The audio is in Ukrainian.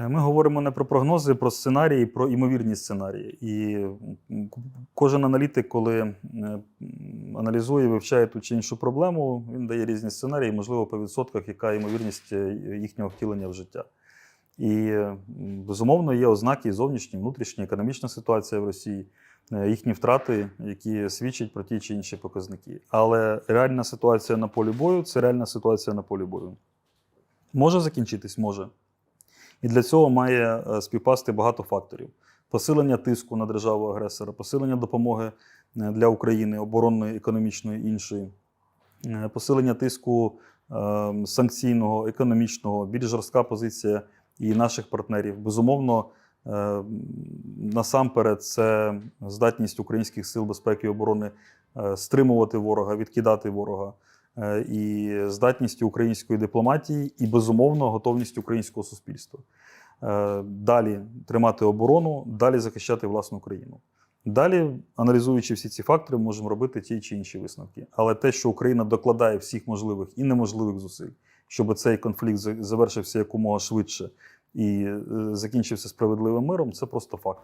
Е, Ми говоримо не про прогнози, про сценарії, про імовірні сценарії. І кожен аналітик, коли е, аналізує, вивчає ту чи іншу проблему, він дає різні сценарії, можливо, по відсотках, яка ймовірність е, їхнього втілення в життя. І безумовно є ознаки зовнішні, внутрішні, економічна ситуація в Росії, їхні втрати, які свідчать про ті чи інші показники. Але реальна ситуація на полі бою це реальна ситуація на полі бою. Може закінчитись, може. І для цього має е, співпасти багато факторів: посилення тиску на державу агресора, посилення допомоги е, для України, оборонної, економічної іншої, е, посилення тиску санкційного, економічного, більш жорстка позиція і наших партнерів. Безумовно, насамперед, це здатність українських сил безпеки і оборони стримувати ворога, відкидати ворога. Е, І здатність української дипломатії, і безумовно готовність українського суспільства. Е, Далі тримати оборону, далі захищати власну країну. Далі, аналізуючи всі ці фактори, ми можемо робити ті чи інші висновки. Але те, що Україна докладає всіх можливих і неможливих зусиль, щоб цей конфлікт завершився якомога швидше і е, закінчився справедливим миром, це просто факт.